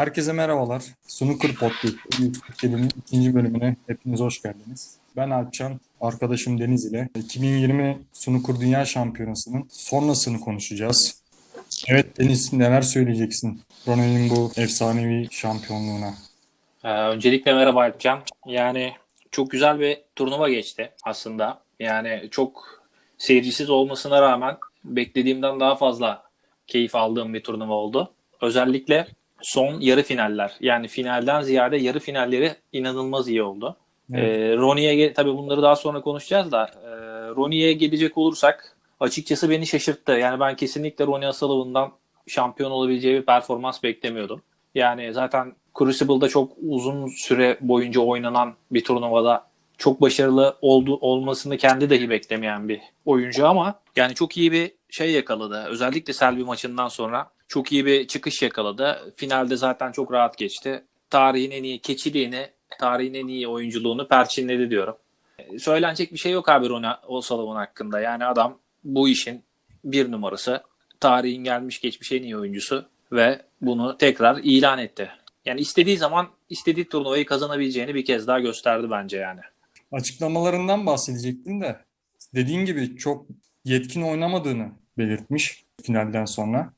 Herkese merhabalar. Snooker Podcast YouTube'nin ikinci bölümüne hepiniz hoş geldiniz. Ben Alpcan, arkadaşım Deniz ile 2020 Snooker Dünya Şampiyonası'nın sonrasını konuşacağız. Evet Deniz neler söyleyeceksin Ronald'in bu efsanevi şampiyonluğuna? Ee, öncelikle merhaba Alpcan. Yani çok güzel bir turnuva geçti aslında. Yani çok seyircisiz olmasına rağmen beklediğimden daha fazla keyif aldığım bir turnuva oldu. Özellikle son yarı finaller yani finalden ziyade yarı finalleri inanılmaz iyi oldu. Evet. Ee, Ronnie'ye tabii bunları daha sonra konuşacağız da e, Ronnie'ye gelecek olursak açıkçası beni şaşırttı. Yani ben kesinlikle Ronnie O'Sullivan'dan şampiyon olabileceği bir performans beklemiyordum. Yani zaten Crucible'da çok uzun süre boyunca oynanan bir turnuvada çok başarılı oldu, olmasını kendi dahi beklemeyen bir oyuncu ama yani çok iyi bir şey yakaladı. Özellikle Selby maçından sonra çok iyi bir çıkış yakaladı. Finalde zaten çok rahat geçti. Tarihin en iyi keçiliğini, tarihin en iyi oyunculuğunu perçinledi diyorum. Söylenecek bir şey yok abi Ronnie O'Sullivan hakkında. Yani adam bu işin bir numarası. Tarihin gelmiş geçmiş en iyi oyuncusu ve bunu tekrar ilan etti. Yani istediği zaman istediği turnuvayı kazanabileceğini bir kez daha gösterdi bence yani. Açıklamalarından bahsedecektim de dediğin gibi çok yetkin oynamadığını belirtmiş finalden sonra.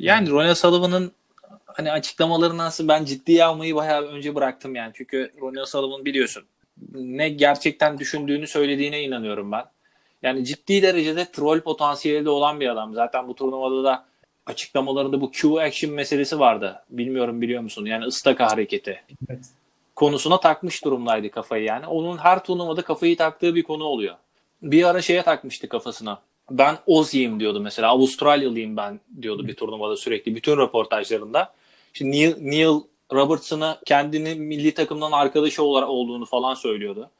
Yani Ronnie Sullivan'ın hani açıklamalarından ben ciddiye almayı bayağı önce bıraktım yani. Çünkü Ronnie Sullivan biliyorsun ne gerçekten düşündüğünü söylediğine inanıyorum ben. Yani ciddi derecede troll potansiyeli de olan bir adam. Zaten bu turnuvada da açıklamalarında bu Q action meselesi vardı. Bilmiyorum biliyor musun? Yani ıstaka hareketi. Evet. Konusuna takmış durumdaydı kafayı yani. Onun her turnuvada kafayı taktığı bir konu oluyor. Bir ara şeye takmıştı kafasına. Ben Ozzy'yim diyordu mesela. Avustralyalıyım ben diyordu bir turnuvada sürekli. Bütün röportajlarında. Şimdi Neil, Neil Robertson'a kendini milli takımdan arkadaşı olarak olduğunu falan söylüyordu.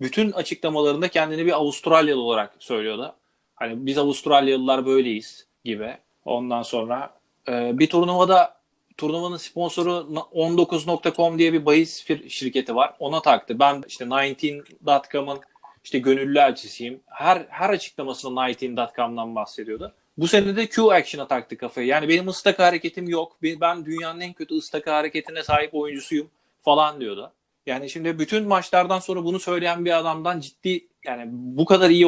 Bütün açıklamalarında kendini bir Avustralyalı olarak söylüyordu. Hani biz Avustralyalılar böyleyiz gibi. Ondan sonra e, bir turnuvada turnuvanın sponsoru 19.com diye bir bahis şirketi var. Ona taktı. Ben işte 19.com'ın işte gönüllü elçisiyim. Her her açıklamasında 19.com'dan bahsediyordu. Bu sene de Q Action'a taktı kafayı. Yani benim ıstaka hareketim yok. Ben dünyanın en kötü ıstaka hareketine sahip oyuncusuyum falan diyordu. Yani şimdi bütün maçlardan sonra bunu söyleyen bir adamdan ciddi yani bu kadar iyi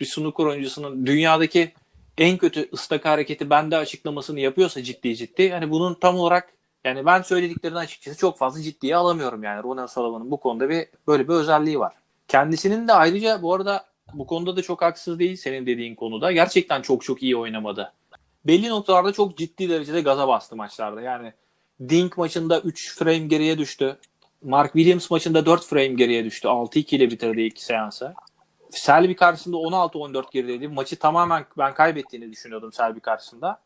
bir snooker oyuncusunun dünyadaki en kötü ıstaka hareketi bende açıklamasını yapıyorsa ciddi ciddi yani bunun tam olarak yani ben söylediklerini açıkçası çok fazla ciddiye alamıyorum yani Ronald Sullivan'ın bu konuda bir böyle bir özelliği var. Kendisinin de ayrıca bu arada bu konuda da çok haksız değil senin dediğin konuda. Gerçekten çok çok iyi oynamadı. Belli noktalarda çok ciddi derecede gaza bastı maçlarda. Yani Dink maçında 3 frame geriye düştü. Mark Williams maçında 4 frame geriye düştü. 6-2 ile bitirdi ilk seansı. Selby karşısında 16-14 gerideydi. Maçı tamamen ben kaybettiğini düşünüyordum Selby karşısında.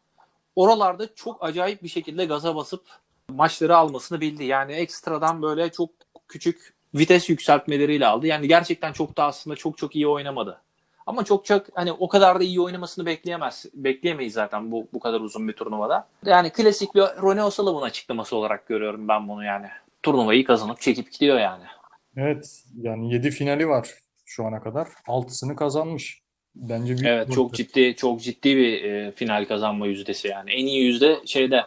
Oralarda çok acayip bir şekilde gaza basıp maçları almasını bildi. Yani ekstradan böyle çok küçük vites yükseltmeleriyle aldı. Yani gerçekten çok da aslında çok çok iyi oynamadı. Ama çok çok hani o kadar da iyi oynamasını bekleyemez. Bekleyemeyiz zaten bu bu kadar uzun bir turnuvada. Yani klasik bir Ronnie O'Sullivan açıklaması olarak görüyorum ben bunu yani. Turnuvayı kazanıp çekip gidiyor yani. Evet yani 7 finali var şu ana kadar. 6'sını kazanmış. Bence büyük Evet çok ciddi çok ciddi bir e, final kazanma yüzdesi yani. En iyi yüzde şeyde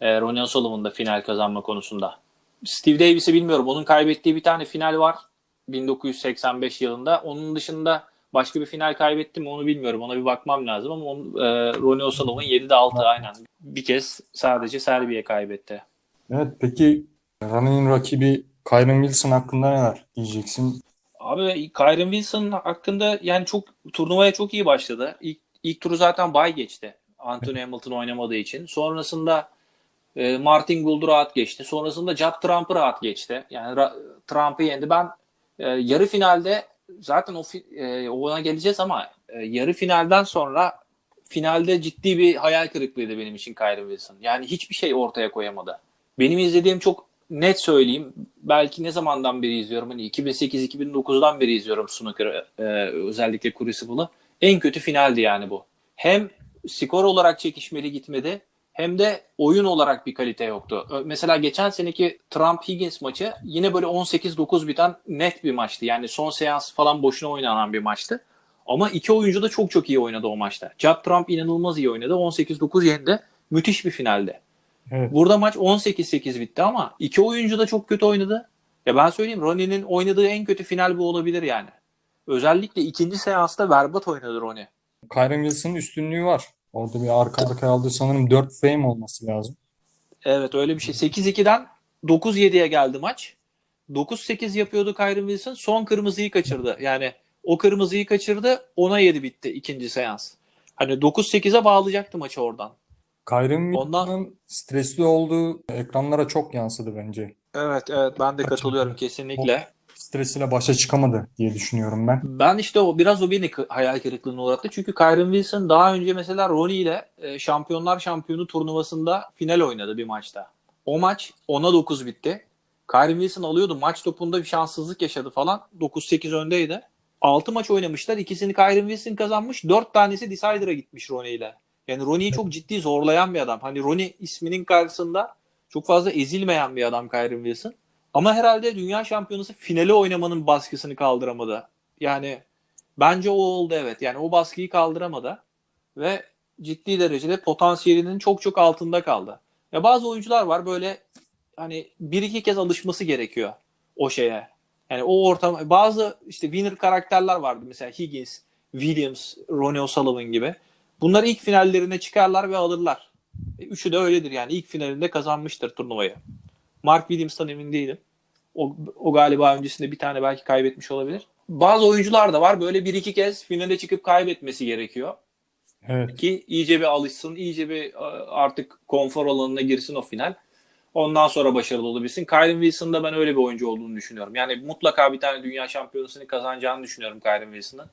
e, Ronnie O'Sullivan'da final kazanma konusunda. Steve Davis'i bilmiyorum. Onun kaybettiği bir tane final var 1985 yılında. Onun dışında başka bir final kaybetti mi onu bilmiyorum. Ona bir bakmam lazım ama onun, e, Ronnie O'Sullivan 7'de 6 aynen. Bir kez sadece Serbiye kaybetti. Evet peki Ronnie'nin rakibi Kyron Wilson hakkında neler diyeceksin? Abi Kyron Wilson hakkında yani çok turnuvaya çok iyi başladı. İlk, ilk turu zaten bay geçti. Anthony Hamilton oynamadığı için. Sonrasında e, Martin Gould rahat geçti. Sonrasında Judd Trump'ı rahat geçti. Yani ra- Trump'ı yendi. Ben e, yarı finalde zaten o fi- e, ona geleceğiz ama e, yarı finalden sonra finalde ciddi bir hayal kırıklığıydı benim için Kyron Wilson. Yani hiçbir şey ortaya koyamadı. Benim izlediğim çok net söyleyeyim. Belki ne zamandan beri izliyorum? Hani 2008-2009'dan beri izliyorum snooker'ı. e, özellikle Crucible'ı. En kötü finaldi yani bu. Hem skor olarak çekişmeli gitmedi hem de oyun olarak bir kalite yoktu. Mesela geçen seneki Trump Higgins maçı yine böyle 18-9 biten net bir maçtı. Yani son seans falan boşuna oynanan bir maçtı. Ama iki oyuncu da çok çok iyi oynadı o maçta. Judd Trump inanılmaz iyi oynadı. 18-9 yendi. Müthiş bir finalde. Evet. Burada maç 18-8 bitti ama iki oyuncu da çok kötü oynadı. Ya ben söyleyeyim Ronnie'nin oynadığı en kötü final bu olabilir yani. Özellikle ikinci seansta berbat oynadı Ronnie. Kyren Wilson'ın üstünlüğü var. Orada bir arka arkaya aldığı sanırım 4 frame olması lazım. Evet öyle bir şey. 8-2'den 9-7'ye geldi maç. 9-8 yapıyordu Kyron Wilson. Son kırmızıyı kaçırdı. Yani o kırmızıyı kaçırdı. Ona 7 bitti ikinci seans. Hani 9-8'e bağlayacaktı maçı oradan. Kyren Ondan- Wilson'ın stresli olduğu ekranlara çok yansıdı bence. Evet evet ben de katılıyorum kesinlikle. Stresiyle başa çıkamadı diye düşünüyorum ben. Ben işte o biraz o beni hayal kırıklığına uğrattı. Çünkü Kyron Wilson daha önce mesela Ronnie ile e, Şampiyonlar Şampiyonu turnuvasında final oynadı bir maçta. O maç 10'a 9 bitti. Kyron Wilson alıyordu. Maç topunda bir şanssızlık yaşadı falan. 9-8 öndeydi. 6 maç oynamışlar. İkisini Kyron Wilson kazanmış. 4 tanesi Decider'a gitmiş Ronnie ile. Yani Ronnie'yi çok ciddi zorlayan bir adam. Hani Ronnie isminin karşısında çok fazla ezilmeyen bir adam Kyron Wilson. Ama herhalde dünya şampiyonası finali oynamanın baskısını kaldıramadı. Yani bence o oldu evet. Yani o baskıyı kaldıramadı ve ciddi derecede potansiyelinin çok çok altında kaldı. Ya bazı oyuncular var böyle hani bir iki kez alışması gerekiyor o şeye. Yani o ortam bazı işte winner karakterler vardı mesela Higgins, Williams, Ronnie O'Sullivan gibi. Bunlar ilk finallerine çıkarlar ve alırlar. E, Üçü de öyledir yani ilk finalinde kazanmıştır turnuvayı. Mark Williams'tan emin değilim. O, o galiba öncesinde bir tane belki kaybetmiş olabilir. Bazı oyuncular da var böyle bir iki kez finale çıkıp kaybetmesi gerekiyor. Evet. Ki iyice bir alışsın, iyice bir e, artık konfor alanına girsin o final. Ondan sonra başarılı olabilsin. Kyron Wilson'da ben öyle bir oyuncu olduğunu düşünüyorum. Yani mutlaka bir tane dünya şampiyonasını kazanacağını düşünüyorum Kyron Wilson'ın.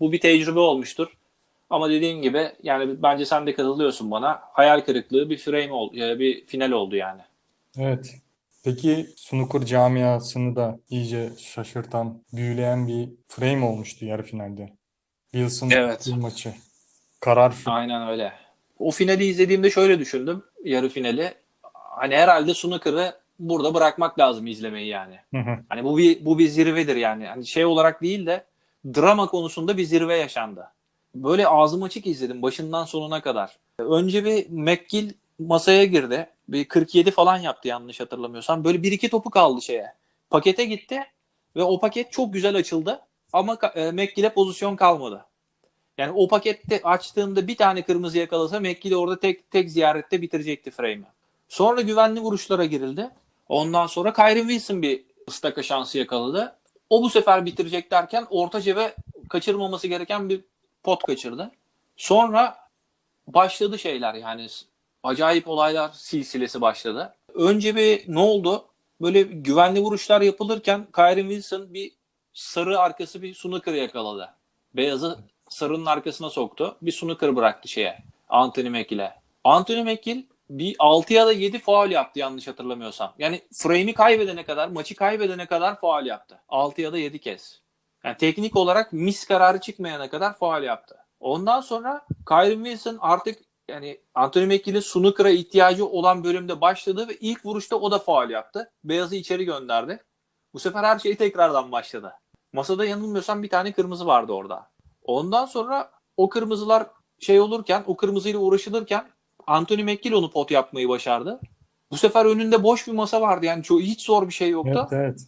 Bu bir tecrübe olmuştur. Ama dediğim gibi yani bence sen de katılıyorsun bana. Hayal kırıklığı bir frame oldu, bir final oldu yani. Evet. Peki snooker camiasını da iyice şaşırtan, büyüleyen bir frame olmuştu yarı finalde. Wilson Evet. maçı. Karar Aynen öyle. O finali izlediğimde şöyle düşündüm. Yarı finali. Hani herhalde snooker'ı burada bırakmak lazım izlemeyi yani. Hı hı. Hani bu bir bu bir zirvedir yani. Hani şey olarak değil de drama konusunda bir zirve yaşandı. Böyle ağzım açık izledim başından sonuna kadar. Önce bir McGill masaya girdi. Bir 47 falan yaptı yanlış hatırlamıyorsam. Böyle bir iki topu kaldı şeye. Pakete gitti ve o paket çok güzel açıldı. Ama e, McGill'e pozisyon kalmadı. Yani o pakette açtığında bir tane kırmızı yakalasa McGill orada tek tek ziyarette bitirecekti frame'i. Sonra güvenli vuruşlara girildi. Ondan sonra Kyron Wilson bir ıstaka şansı yakaladı. O bu sefer bitirecek derken orta cebe kaçırmaması gereken bir pot kaçırdı. Sonra başladı şeyler yani acayip olaylar silsilesi başladı. Önce bir ne oldu? Böyle güvenli vuruşlar yapılırken Kyron Wilson bir sarı arkası bir snooker yakaladı. Beyazı sarının arkasına soktu. Bir snooker bıraktı şeye. Anthony Macgill'e. Anthony Macgill bir 6 ya da 7 faul yaptı yanlış hatırlamıyorsam. Yani frame'i kaybedene kadar, maçı kaybedene kadar faul yaptı. 6 ya da 7 kez. Yani teknik olarak mis kararı çıkmayana kadar faul yaptı. Ondan sonra Kyron Wilson artık yani Anthony Macgill'in snooker'a ihtiyacı olan bölümde başladı ve ilk vuruşta o da faul yaptı. Beyazı içeri gönderdi. Bu sefer her şey tekrardan başladı. Masada yanılmıyorsam bir tane kırmızı vardı orada. Ondan sonra o kırmızılar şey olurken, o kırmızıyla uğraşılırken Anthony McGill onu pot yapmayı başardı. Bu sefer önünde boş bir masa vardı. Yani çok hiç zor bir şey yoktu. Evet, evet.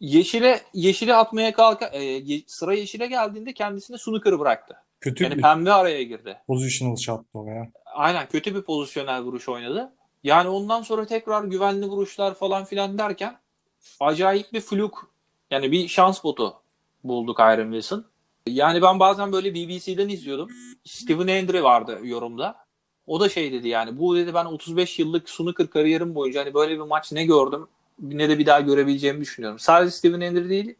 Yeşile yeşile atmaya kalka e, sıra yeşile geldiğinde kendisine snooker'ı bıraktı. Kötü Yani bir pembe araya girdi. positional shot'tı o ya. Aynen kötü bir pozisyonel vuruş oynadı. Yani ondan sonra tekrar güvenli vuruşlar falan filan derken acayip bir fluk yani bir şans botu buldu Kyron Wilson. Yani ben bazen böyle BBC'den izliyordum. Steven Hendry vardı yorumda. O da şey dedi yani bu dedi ben 35 yıllık snooker kariyerim boyunca hani böyle bir maç ne gördüm ne de bir daha görebileceğimi düşünüyorum. Sadece Steven Hendry değil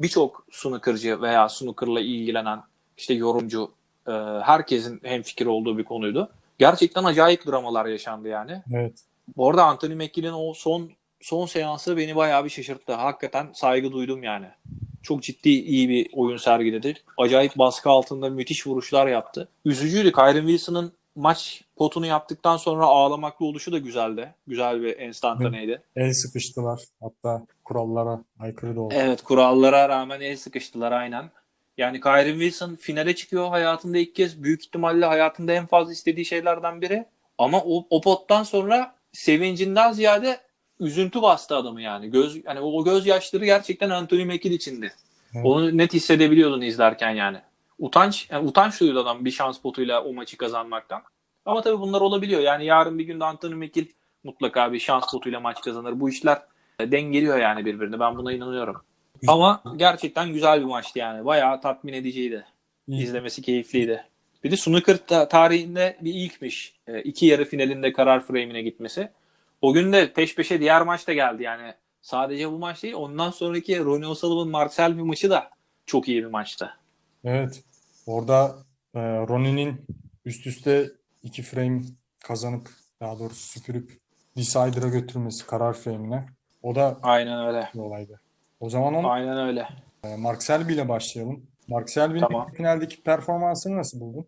birçok snookercı veya snookerla ilgilenen işte yorumcu e, herkesin hemfikir olduğu bir konuydu. Gerçekten acayip dramalar yaşandı yani. Evet. Bu arada Anthony Macgill'in o son son seansı beni bayağı bir şaşırttı. Hakikaten saygı duydum yani. Çok ciddi iyi bir oyun sergiledi. Acayip baskı altında müthiş vuruşlar yaptı. Üzücüydü. Kyron Wilson'ın maç potunu yaptıktan sonra ağlamaklı oluşu da güzeldi. Güzel bir enstantaneydi. El sıkıştılar. Hatta kurallara aykırı da oldu. Evet kurallara rağmen el sıkıştılar aynen. Yani Kyron Wilson finale çıkıyor hayatında ilk kez. Büyük ihtimalle hayatında en fazla istediği şeylerden biri. Ama o, o pottan sonra sevincinden ziyade üzüntü bastı adamı yani. Göz yani o gözyaşları gerçekten Anthony Mackie içindi. Evet. Onu net hissedebiliyordun izlerken yani. Utanç yani utanç duyuyordu adam bir şans potuyla o maçı kazanmaktan. Ama tabii bunlar olabiliyor. Yani yarın bir günde Anthony Mackie mutlaka bir şans potuyla maç kazanır. Bu işler e, dengeliyor yani birbirini. Ben buna inanıyorum. Ama gerçekten güzel bir maçtı yani. Bayağı tatmin ediciydi. İzlemesi keyifliydi. Bir de snooker ta- tarihinde bir ilkmiş. E, iki yarı finalinde karar frame'ine gitmesi. O gün de peş peşe diğer maç da geldi yani. Sadece bu maç değil. Ondan sonraki Ronnie O'Sullivan Mark Selby maçı da çok iyi bir maçtı. Evet. Orada e, Ronnie'nin üst üste iki frame kazanıp daha doğrusu süpürüp Decider'a götürmesi karar frame'ine. O da Aynen öyle. bir olaydı. O zaman onu Aynen öyle. e, Mark Selby ile başlayalım. Mark Selby'nin Tamam. finaldeki performansını nasıl buldun?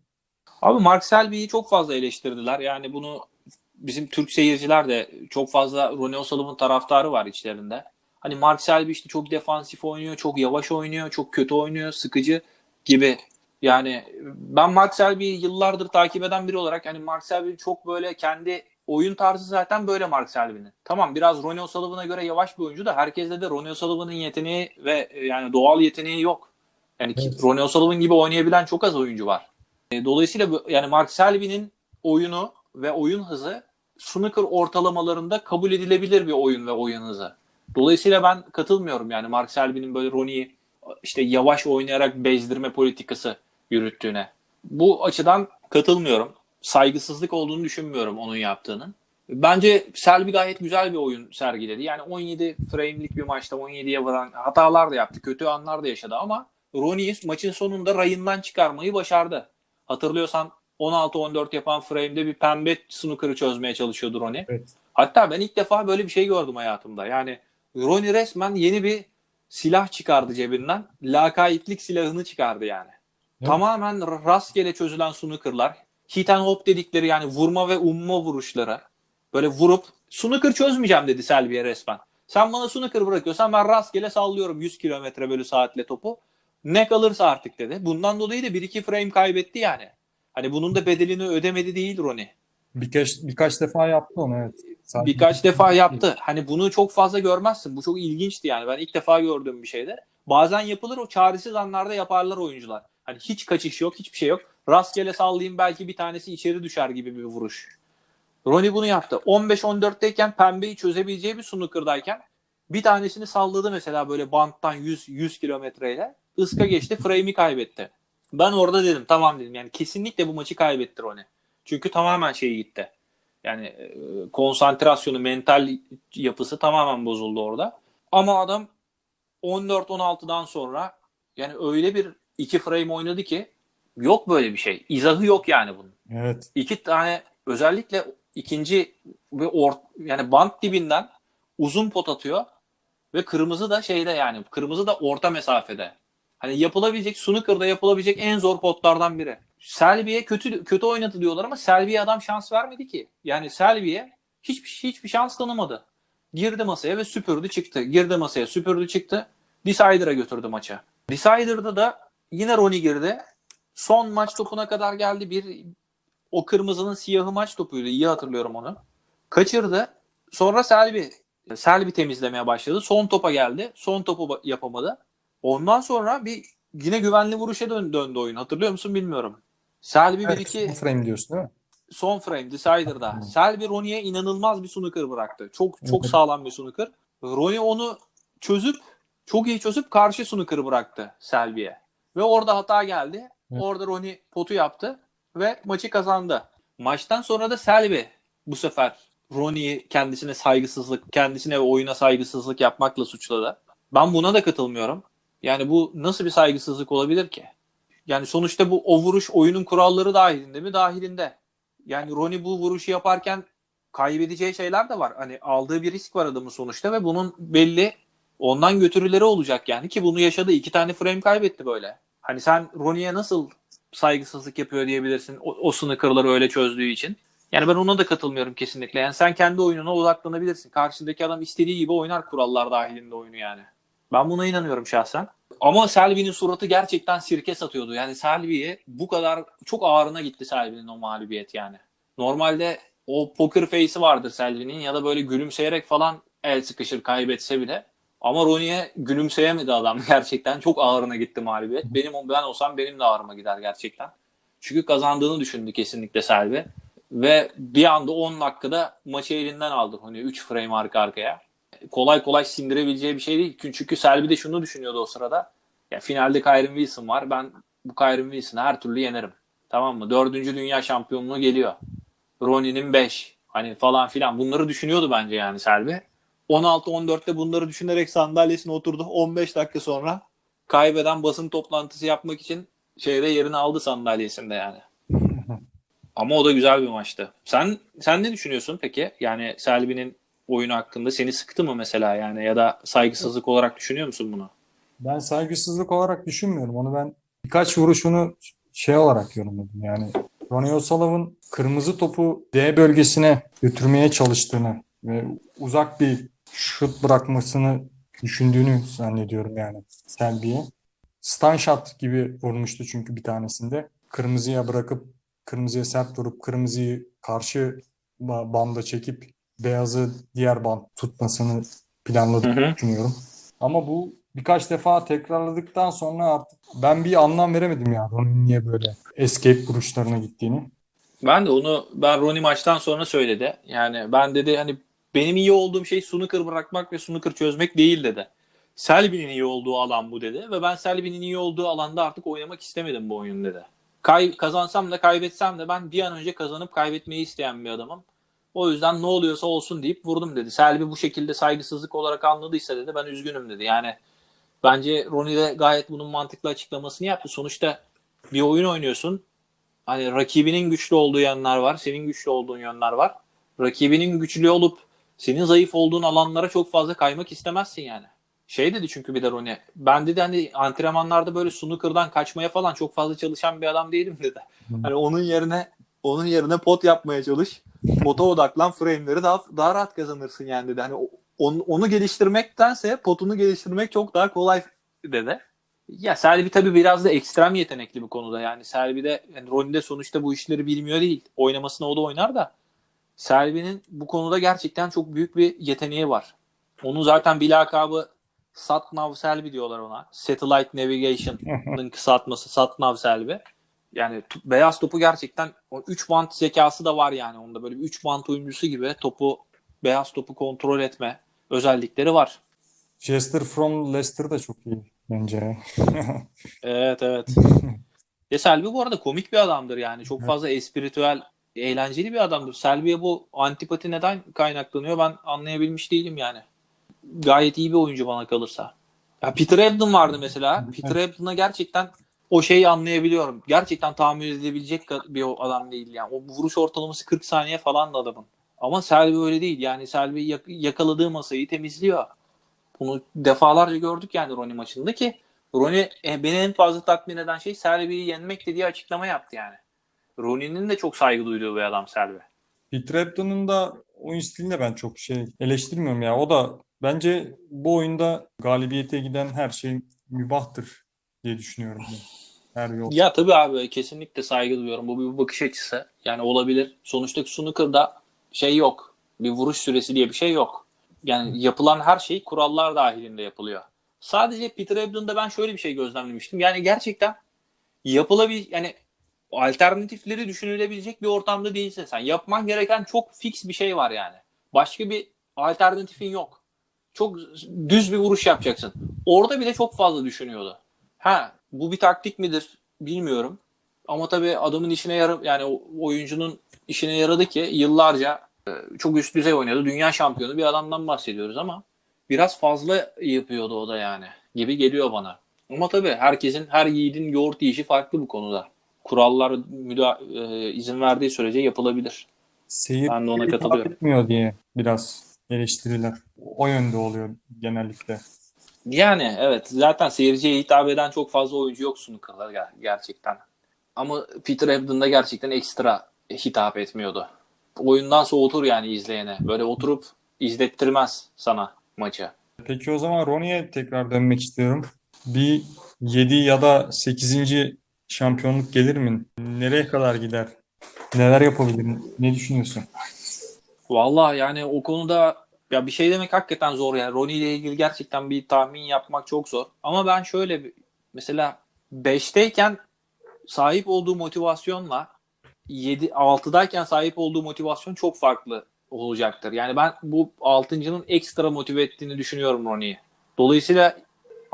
Abi Mark Selby'yi çok fazla eleştirdiler. Yani bunu bizim Türk seyirciler de çok fazla Ronnie O'Sullivan taraftarı var içlerinde. Hani Mark Selby işte çok defansif oynuyor, çok yavaş oynuyor, çok kötü oynuyor, sıkıcı gibi. Yani ben Mark Selby'yi yıllardır takip eden biri olarak hani Mark Selby çok böyle kendi oyun tarzı zaten böyle Mark Selby'nin. Tamam biraz Ronnie O'Sullivan'a göre yavaş bir oyuncu da herkeste de Ronnie O'Sullivan'ın yeteneği ve e, yani doğal yeteneği yok. Yani Evet. Ronnie O'Sullivan gibi oynayabilen çok az oyuncu var. E, Dolayısıyla yani Mark Selby'nin oyunu ve oyun hızı snooker ortalamalarında kabul edilebilir bir oyun ve oyun hızı. Dolayısıyla ben katılmıyorum yani Mark Selby'nin böyle Ronnie'yi işte yavaş oynayarak bezdirme politikası yürüttüğüne. Bu açıdan katılmıyorum. Saygısızlık olduğunu düşünmüyorum onun yaptığının. Bence Selby gayet güzel bir oyun sergiledi. Yani 17 frame'lik bir maçta 17'ye varan hatalar da yaptı. Kötü anlar da yaşadı ama Ronnie'yi maçın sonunda rayından çıkarmayı başardı. Hatırlıyorsan 16-14 yapan frame'de bir pembe snooker'ı çözmeye çalışıyordu Ronnie. Evet. Hatta ben ilk defa böyle bir şey gördüm hayatımda. Yani Ronnie resmen yeni bir silah çıkardı cebinden. Lakaytlık silahını çıkardı yani. Evet. Tamamen rastgele çözülen snooker'lar. Hit and hop dedikleri yani vurma ve umma vuruşları. Böyle vurup snooker çözmeyeceğim dedi Selby'e resmen. Sen bana snooker bırakıyorsan ben rastgele sallıyorum 100 kilometre bölü saatle topu. Ne kalırsa artık dedi. Bundan dolayı da 1-2 frame kaybetti yani. Hani bunun da bedelini ödemedi değil Ronnie. Birkaç birkaç defa yaptı onu evet. Sadece- Birkaç defa yaptı. Hani bunu çok fazla görmezsin. Bu çok ilginçti yani. Ben ilk defa gördüğüm bir şeydi. Bazen yapılır o çaresiz anlarda yaparlar oyuncular. Hani hiç kaçış yok, hiçbir şey yok. Rastgele sallayayım belki bir tanesi içeri düşer gibi bir vuruş. Ronnie bunu yaptı. 15-14'teyken pembeyi çözebileceği bir snooker'dayken bir tanesini salladı mesela böyle banttan 100 100 kilometreyle. Iska geçti, frame'i kaybetti. Ben orada dedim tamam dedim. Yani kesinlikle bu maçı kaybetti Ronnie. Çünkü tamamen şeyi gitti. Yani e, konsantrasyonu, mental yapısı tamamen bozuldu orada. Ama adam 14-16'dan sonra yani öyle bir iki frame oynadı ki yok böyle bir şey. İzahı yok yani bunun. Evet. İki tane özellikle ikinci ve or, yani bant dibinden uzun pot atıyor ve kırmızı da şeyde yani kırmızı da orta mesafede. Hani yapılabilecek snooker'da yapılabilecek en zor potlardan biri. Selby'ye kötü kötü oynadı diyorlar ama Selby'ye adam şans vermedi ki. Yani Selby'ye hiçbir hiçbir şans tanımadı. Girdi masaya ve süpürdü çıktı. Girdi masaya süpürdü çıktı. Decider'a götürdü maça. Decider'da da yine Ronnie girdi. Son maç topuna kadar geldi. Bir o kırmızının siyahı maç topuydu. İyi hatırlıyorum onu. Kaçırdı. Sonra Selby Selby temizlemeye başladı. Son topa geldi. Son topu yapamadı. Ondan sonra bir yine güvenli vuruşa dön- döndü oyun. Hatırlıyor musun bilmiyorum. Selby Evet, 1-2 son frame diyorsun değil mi? son frame Decider'da. Hı. Selby Ronnie'ye inanılmaz bir snooker bıraktı. Çok çok Evet. sağlam bir snooker. Ronnie onu çözüp çok iyi çözüp karşı snooker'ı bıraktı Selby'ye. Ve orada hata geldi. Evet. Orada Ronnie potu yaptı ve maçı kazandı. Maçtan sonra da Selby bu sefer Ronnie'yi kendisine saygısızlık, kendisine ve oyuna saygısızlık yapmakla suçladı. Ben buna da katılmıyorum. Yani bu nasıl bir saygısızlık olabilir ki? Yani sonuçta bu o vuruş oyunun kuralları dahilinde mi? Dahilinde. Yani Ronnie bu vuruşu yaparken kaybedeceği şeyler de var. Hani aldığı bir risk var adamın sonuçta ve bunun belli ondan götürüleri olacak yani ki bunu yaşadı. iki tane frame kaybetti böyle. Hani sen Ronnie'ye nasıl saygısızlık yapıyor diyebilirsin o, o snooker'ları öyle çözdüğü için. Yani ben ona da katılmıyorum kesinlikle. Yani sen kendi oyununa odaklanabilirsin. Karşındaki adam istediği gibi oynar kurallar dahilinde oyunu yani. Ben buna inanıyorum şahsen. Ama Selby'nin suratı gerçekten sirke satıyordu. Yani Selby'ye bu kadar çok ağrına gitti Selby'nin o mağlubiyet yani. Normalde o poker face'i vardır Selvi'nin ya da böyle gülümseyerek falan el sıkışır kaybetse bile. Ama Ronnie'ye gülümseyemedi adam gerçekten. Çok ağırına gitti mağlubiyet. Benim ben olsam benim de ağrıma gider gerçekten. Çünkü kazandığını düşündü kesinlikle Selvi. Ve bir anda 10 dakikada maçı elinden aldı Ronnie 3 frame arka arkaya. Kolay kolay sindirebileceği bir şey değil. Çünkü Selvi de şunu düşünüyordu o sırada. Ya finalde Kyron Wilson var. Ben bu Kyron Wilson'ı her türlü yenerim. Tamam mı? Dördüncü dünya şampiyonluğu geliyor. Ronnie'nin 5. Hani falan filan. Bunları düşünüyordu bence yani Selvi. 16-14'te bunları düşünerek sandalyesine oturdu. 15 dakika sonra kaybeden basın toplantısı yapmak için şeyde yerini aldı sandalyesinde yani. Ama o da güzel bir maçtı. Sen sen ne düşünüyorsun peki? Yani Selvi'nin oyunu hakkında seni sıktı mı mesela yani ya da saygısızlık olarak düşünüyor musun bunu? Ben saygısızlık olarak düşünmüyorum. Onu ben birkaç vuruşunu şey olarak yorumladım. Yani Ronnie O'Sullivan kırmızı topu D bölgesine götürmeye çalıştığını ve uzak bir şut bırakmasını düşündüğünü zannediyorum yani Selby'ye. Stun shot gibi vurmuştu çünkü bir tanesinde. Kırmızıya bırakıp kırmızıya sert vurup kırmızıyı karşı ba- banda çekip beyazı diğer band tutmasını planladığını Hı hı. düşünüyorum. Ama bu birkaç defa tekrarladıktan sonra artık ben bir anlam veremedim ya onun niye böyle escape vuruşlarına gittiğini. Ben de onu ben Ronnie maçtan sonra söyledi. Yani ben dedi hani benim iyi olduğum şey snooker bırakmak ve snooker çözmek değil dedi. Selby'nin iyi olduğu alan bu dedi ve ben Selby'nin iyi olduğu alanda artık oynamak istemedim bu oyun dedi. Kay, kazansam da kaybetsem de ben bir an önce kazanıp kaybetmeyi isteyen bir adamım. O yüzden ne oluyorsa olsun deyip vurdum dedi. Selby bu şekilde saygısızlık olarak anladıysa dedi ben üzgünüm dedi. Yani bence Ronnie de gayet bunun mantıklı açıklamasını yaptı. Sonuçta bir oyun oynuyorsun. Hani rakibinin güçlü olduğu yönler var, senin güçlü olduğun yönler var. Rakibinin güçlü olup senin zayıf olduğun alanlara çok fazla kaymak istemezsin yani. Şey dedi çünkü bir de Ronnie. Ben dedi hani antrenmanlarda böyle snooker'dan kaçmaya falan çok fazla çalışan bir adam değilim dedi. Hani onun yerine onun yerine pot yapmaya çalış. Pota odaklan frame'leri daha daha rahat kazanırsın yani dedi. Hani onu, onu geliştirmektense potunu geliştirmek çok daha kolay dedi. Ya Selby tabii biraz da ekstrem yetenekli bu konuda. Yani Selby de yani Ronnie de sonuçta bu işleri bilmiyor değil. Oynamasına o da oynar da. Selby'nin bu konuda gerçekten çok büyük bir yeteneği var. Onun zaten bir lakabı Satnav Selby diyorlar ona. Satellite Navigation'ın kısaltması Satnav Selby. Yani beyaz topu gerçekten 3 band zekası da var yani onda böyle 3 band oyuncusu gibi topu beyaz topu kontrol etme özellikleri var. Jester from Leicester da çok iyi bence. Evet evet. Ya Selby bu arada komik bir adamdır yani. Çok fazla espiritüel, eğlenceli bir adamdır. Selby'ye bu antipati neden kaynaklanıyor ben anlayabilmiş değilim yani. Gayet iyi bir oyuncu bana kalırsa. Ya Peter Ebdon vardı mesela. Peter Ebdon'a gerçekten o şeyi anlayabiliyorum. Gerçekten tahammül edilebilecek bir adam değil yani. O vuruş ortalaması 40 saniye falan da adamın. Ama Selby öyle değil. Yani yak- yakaladığı masayı temizliyor. Bunu defalarca gördük yani Ronnie maçında ki Ronnie e, beni en fazla tatmin eden şey Selby'yi yenmek dediği açıklama yaptı yani. Ronnie'nin de çok saygı duyduğu bir adam Selby. Peter Ebdon'un da oyun stilini de ben çok şey eleştirmiyorum ya. O da bence bu oyunda galibiyete giden her şey mübahtır diye düşünüyorum. ben. Her yol. Ya tabii abi kesinlikle saygı duyuyorum. Bu bir bakış açısı. Yani olabilir. Sonuçta snooker'da şey yok. Bir vuruş süresi diye bir şey yok. Yani yapılan her şey kurallar dahilinde yapılıyor. Sadece Peter Ebdon'da ben şöyle bir şey gözlemlemiştim. Yani gerçekten yapılabil yani alternatifleri düşünülebilecek bir ortamda değilse sen yapman gereken çok fix bir şey var yani. Başka bir alternatifin yok. Çok düz bir vuruş yapacaksın. Orada bile çok fazla düşünüyordu. Ha bu bir taktik midir bilmiyorum. Ama tabii adamın işine yarı yani oyuncunun işine yaradı ki yıllarca e, çok üst düzey oynadı. Dünya şampiyonu bir adamdan bahsediyoruz ama biraz fazla yapıyordu o da yani gibi geliyor bana. Ama tabii herkesin her yiğidin yoğurt yiyişi farklı bu konuda. Kurallar müda- e, izin verdiği sürece yapılabilir. Seyir Ben de ona katılıyorum. etmiyor diye biraz eleştiriler. O yönde oluyor genellikle. Yani evet zaten seyirciye hitap eden çok fazla oyuncu yok snooker'da ger- gerçekten. Ama Peter Ebdon'da gerçekten ekstra hitap etmiyordu. Oyundan soğutur yani izleyene. Böyle oturup izlettirmez sana maçı. Peki o zaman Ronnie'ye tekrar dönmek istiyorum. Bir 7 ya da 8. şampiyonluk gelir mi? Nereye kadar gider? Neler yapabilir? Ne düşünüyorsun? Vallahi yani o konuda ya bir şey demek hakikaten zor yani. Ronnie ile ilgili gerçekten bir tahmin yapmak çok zor. Ama ben şöyle mesela 5'teyken sahip olduğu motivasyonla 7 6'dayken sahip olduğu motivasyon çok farklı olacaktır. Yani ben bu 6.'nın ekstra motive ettiğini düşünüyorum Ronnie'yi. Dolayısıyla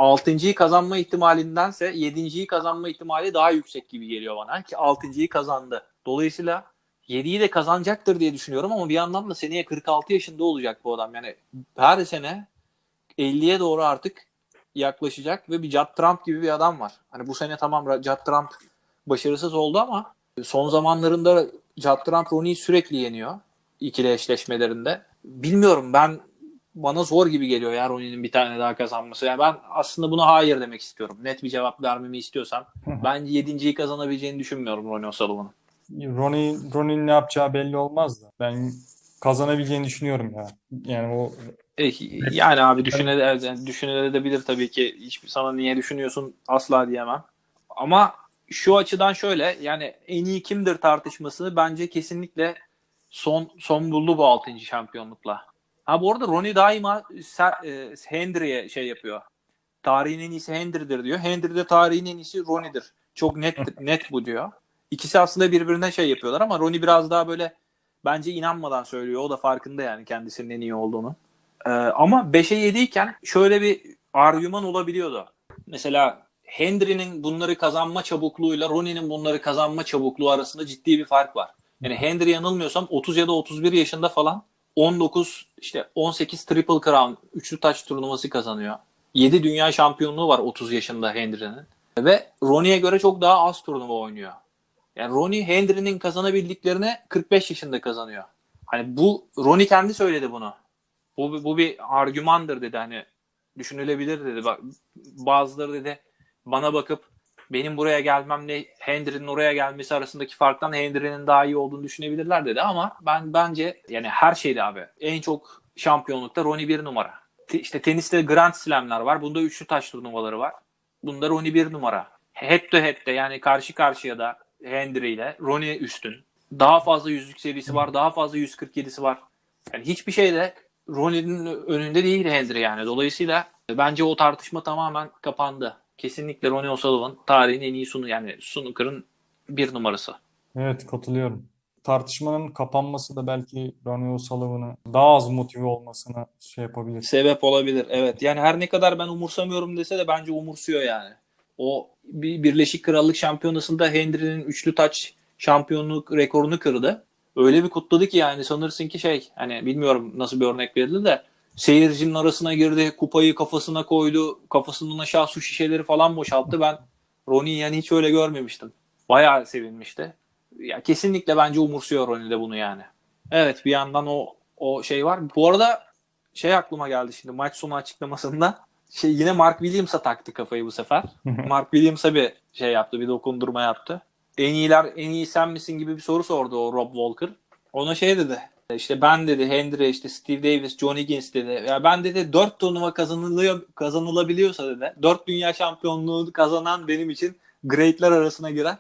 6.'yı kazanma ihtimalindense 7.yi kazanma ihtimali daha yüksek gibi geliyor bana ki 6.yı kazandı. Dolayısıyla 7'yi de kazanacaktır diye düşünüyorum ama bir yandan da seneye 46 yaşında olacak bu adam. Yani her sene 50'ye doğru artık yaklaşacak ve bir Judd Trump gibi bir adam var. Hani bu sene tamam Judd Trump başarısız oldu ama son zamanlarında Judd Trump Ronnie'yi sürekli yeniyor ikili eşleşmelerinde. Bilmiyorum ben bana zor gibi geliyor ya Ronnie'nin bir tane daha kazanması. Yani ben aslında buna hayır demek istiyorum. Net bir cevap vermemi istiyorsan ben 7.yi kazanabileceğini düşünmüyorum Ronnie O'Sullivan'ın. Ronnie, Ronnie'nin ne yapacağı belli olmaz da. Ben kazanabileceğini düşünüyorum ya. Yani o E, Yani abi düşünüle, düşünülebilir tabii ki. Hiçbir sana niye düşünüyorsun asla diyemem. Ama şu açıdan şöyle yani en iyi kimdir tartışması bence kesinlikle son son buldu bu 6. şampiyonlukla. Ha bu arada Ronnie daima e, Hendry'e şey yapıyor. Tarihin en iyisi Hendry'dir diyor. Hendry de tarihin en iyisi Ronnie'dir. Çok net net bu diyor. İkisi aslında birbirine şey yapıyorlar ama Ronnie biraz daha böyle bence inanmadan söylüyor. O da farkında yani kendisinin en iyi olduğunu. Ee, ama 5'e 7 iken şöyle bir argüman olabiliyordu. Mesela Hendry'nin bunları kazanma çabukluğuyla Ronnie'nin bunları kazanma çabukluğu arasında ciddi bir fark var. Yani Hendry yanılmıyorsam 30 ya da 31 yaşında falan 19 işte 18 Triple Crown üçlü taç turnuvası kazanıyor. 7 dünya şampiyonluğu var 30 yaşında Hendry'nin. Ve Ronnie'ye göre çok daha az turnuva oynuyor. Yani Ronnie Hendry'nin kazanabildiklerini 45 yaşında kazanıyor. Hani bu Ronnie kendi söyledi bunu. Bu, bu bir argümandır dedi hani düşünülebilir dedi. Bak, bazıları dedi bana bakıp benim buraya gelmemle Hendry'nin oraya gelmesi arasındaki farktan Hendry'nin daha iyi olduğunu düşünebilirler dedi ama ben bence yani her şeyde abi en çok şampiyonlukta Ronnie bir numara. Te- İşte teniste Grand Slam'ler var. Bunda üçlü taş turnuvaları var. Bunda Ronnie bir numara. Head to head'de yani karşı karşıya da Hendry ile Ronnie üstün. Daha fazla yüzlük serisi var. Daha fazla 147'si var. Yani hiçbir şeyde Ronnie'nin önünde değil Hendry yani. Dolayısıyla bence o tartışma tamamen kapandı. Kesinlikle Ronnie O'Sullivan tarihin en iyi sunu yani snooker'ın bir numarası. evet katılıyorum. Tartışmanın kapanması da belki Ronnie O'Sullivan'ı daha az motive olmasına şey yapabilir. Sebep olabilir evet. Yani her ne kadar ben umursamıyorum dese de bence umursuyor yani. O bir Birleşik Krallık Şampiyonası'nda Hendry'nin üçlü taç şampiyonluk rekorunu kırdı. Öyle bir kutladı ki yani sanırsın ki şey hani bilmiyorum nasıl bir örnek verildi de seyircinin arasına girdi, kupayı kafasına koydu, kafasından aşağı su şişeleri falan boşalttı. Ben Ronnie'yi yani hiç öyle görmemiştim. Bayağı sevinmişti. Ya kesinlikle bence umursuyor Ronnie de bunu yani. Evet bir yandan o o şey var. Bu arada şey aklıma geldi şimdi maç sonu açıklamasında şey yine Mark Williams'a taktı kafayı bu sefer. Mark Williams'a bir şey yaptı, bir dokundurma yaptı. En iyiler en iyi sen misin gibi bir soru sordu o Rob Walker. Ona şey dedi. İşte ben dedi Hendry işte Steve Davis, John Higgins dedi. Ya ben dedi 4 turnuva kazanılıyor kazanılabiliyorsa dedi. 4 dünya şampiyonluğu kazanan benim için greatler arasına girer.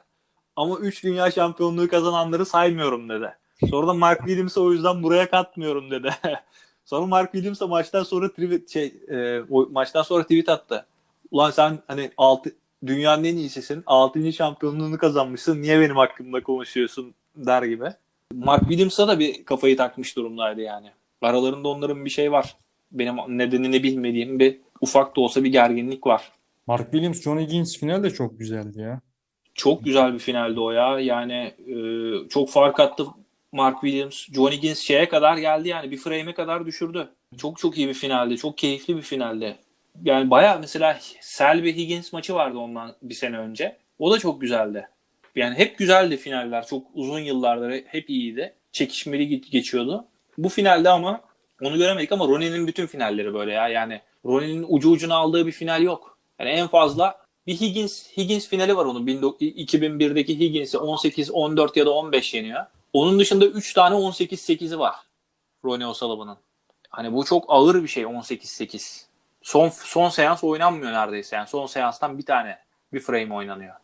Ama 3 dünya şampiyonluğu kazananları saymıyorum dedi. Sonra da Mark Williams'ı o yüzden buraya katmıyorum dedi. Sonra Mark Williams da maçtan sonra tweet şey e, o maçtan sonra tweet attı. Ulan sen hani altı, dünyanın en iyisisin. 6. şampiyonluğunu kazanmışsın. Niye benim hakkımda konuşuyorsun der gibi. Mark Williams'a da bir kafayı takmış durumdaydı yani. Aralarında onların bir şey var. Benim nedenini bilmediğim bir ufak da olsa bir gerginlik var. Mark Williams, John Higgins final de çok güzeldi ya. Çok güzel bir finaldi o ya. Yani e, çok fark attı Mark Williams. John Higgins şeye kadar geldi yani bir frame'e kadar düşürdü. Çok çok iyi bir finaldi. Çok keyifli bir finaldi. Yani baya mesela Selby Higgins maçı vardı ondan bir sene önce. O da çok güzeldi. Yani hep güzeldi finaller. Çok uzun yıllardır hep iyiydi. Çekişmeli ge- geçiyordu. Bu finalde ama onu göremedik ama Ronnie'nin bütün finalleri böyle ya. Yani Ronnie'nin ucu ucuna aldığı bir final yok. Yani en fazla bir Higgins Higgins finali var onun. 2001'deki Higgins'i 18, 14 ya da 15 yeniyor. Onun dışında 3 tane 18-8'i var Ronnie O'Sullivan'ın. Hani bu çok ağır bir şey 18-8. Son son seans oynanmıyor neredeyse. Yani son seanstan bir tane bir frame oynanıyor.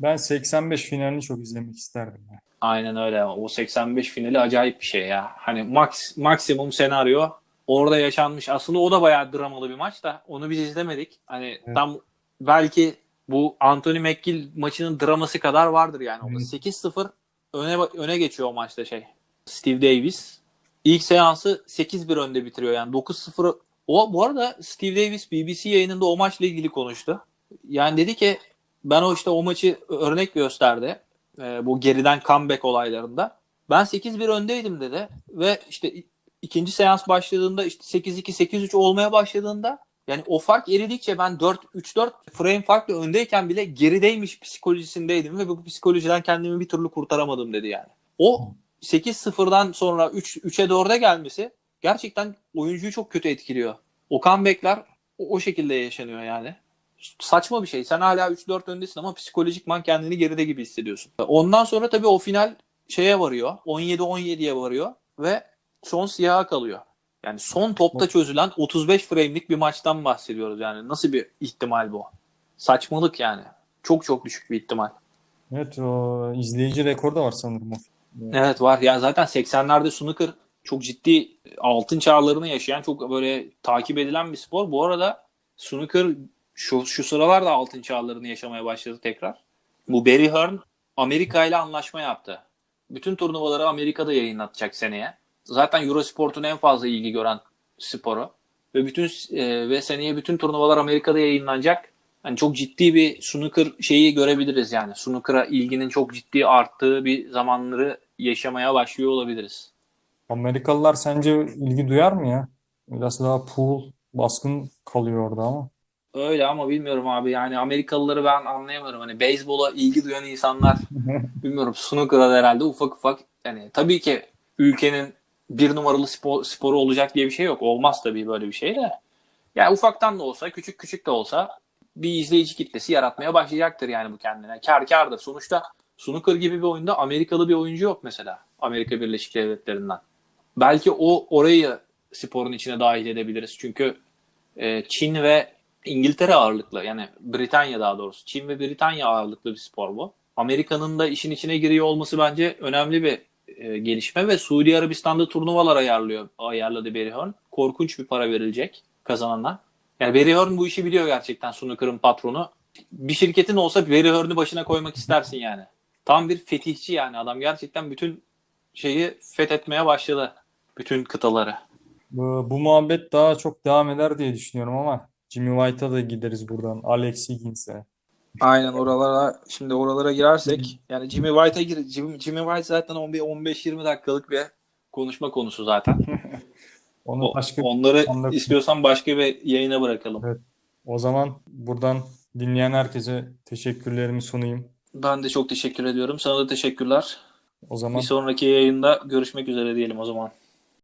Ben 85 finalini çok izlemek isterdim. ya. Aynen öyle. O 85 finali acayip bir şey ya. Hani max, maksimum senaryo orada yaşanmış. Aslında o da bayağı dramalı bir maç da onu biz izlemedik. Hani Evet. tam belki bu Anthony McGill maçının draması kadar vardır yani. Orada Evet. 8-0 öne öne geçiyor o maçta şey. Steve Davis. İlk seansı 8-1 önde bitiriyor yani 9-0 o bu arada Steve Davis BBC yayınında o maçla ilgili konuştu. Yani dedi ki ben o işte o maçı örnek gösterdi. Ee, bu geriden comeback olaylarında. Ben 8-1 öndeydim dedi ve işte ikinci seans başladığında işte 8-2 8-3 olmaya başladığında yani o fark eridikçe ben 4 3-4 frame farklı öndeyken bile gerideymiş psikolojisindeydim ve bu psikolojiden kendimi bir türlü kurtaramadım dedi yani. O 8-0'dan sonra 3 3'e 4'e gelmesi gerçekten oyuncuyu çok kötü etkiliyor. O comeback'ler o, o şekilde yaşanıyor yani. Saçma bir şey. Sen hala 3-4 öndesin ama psikolojikman kendini geride gibi hissediyorsun. Ondan sonra tabii o final şeye varıyor. 17-17'ye varıyor ve son siyaha kalıyor. Yani son topta çözülen 35 frame'lik bir maçtan bahsediyoruz. Yani nasıl bir ihtimal bu? Saçmalık yani. Çok çok düşük bir ihtimal. Evet o izleyici rekoru da var sanırım. Evet var. Ya zaten 80'lerde snooker çok ciddi altın çağlarını yaşayan çok böyle takip edilen bir spor. Bu arada snooker şu, şu sıralarda altın çağlarını yaşamaya başladı tekrar. Bu Barry Hearn Amerika ile anlaşma yaptı. Bütün turnuvaları Amerika'da yayınlatacak seneye. Zaten Eurosport'un en fazla ilgi gören sporu. Ve bütün e, ve seneye bütün turnuvalar Amerika'da yayınlanacak. Hani çok ciddi bir snooker şeyi görebiliriz yani. Snooker'a ilginin çok ciddi arttığı bir zamanları yaşamaya başlıyor olabiliriz. Amerikalılar sence ilgi duyar mı ya? Biraz daha pool baskın kalıyor orada ama. Öyle ama bilmiyorum abi yani Amerikalıları ben anlayamıyorum. Hani beyzbola ilgi duyan insanlar bilmiyorum snooker'a herhalde ufak ufak yani tabii ki ülkenin bir numaralı spor, sporu olacak diye bir şey yok. Olmaz tabii böyle bir şey de. Yani ufaktan da olsa küçük küçük de olsa bir izleyici kitlesi yaratmaya başlayacaktır yani bu kendine. Kar kardır. Sonuçta snooker gibi bir oyunda Amerikalı bir oyuncu yok mesela. Amerika Birleşik Devletleri'nden. Belki o orayı sporun içine dahil edebiliriz. Çünkü e, Çin ve İngiltere ağırlıklı yani Britanya daha doğrusu Çin ve Britanya ağırlıklı bir spor bu. Amerika'nın da işin içine giriyor olması bence önemli bir e, gelişme ve Suudi Arabistan'da turnuvalar ayarlıyor, ayarladı Barry Hearn. Korkunç bir para verilecek kazanana. Yani Barry Hearn bu işi biliyor gerçekten snooker'ın patronu. Bir şirketin olsa Barry Hearn'ı başına koymak istersin yani. Tam bir fetihçi yani adam gerçekten bütün şeyi fethetmeye başladı. Bütün kıtaları. Bu, bu muhabbet daha çok devam eder diye düşünüyorum ama Jimmy White'a da gideriz buradan. Alex Higgins'e. Aynen oralara şimdi oralara girersek yani Jimmy White'a gir Jimmy, Jimmy White zaten 15-20 dakikalık bir konuşma konusu zaten. Onu başka onları anda- istiyorsan başka bir yayına bırakalım. o zaman buradan dinleyen herkese teşekkürlerimi sunayım. Ben de çok teşekkür ediyorum. Sana da teşekkürler. O zaman Bir sonraki yayında görüşmek üzere diyelim o zaman.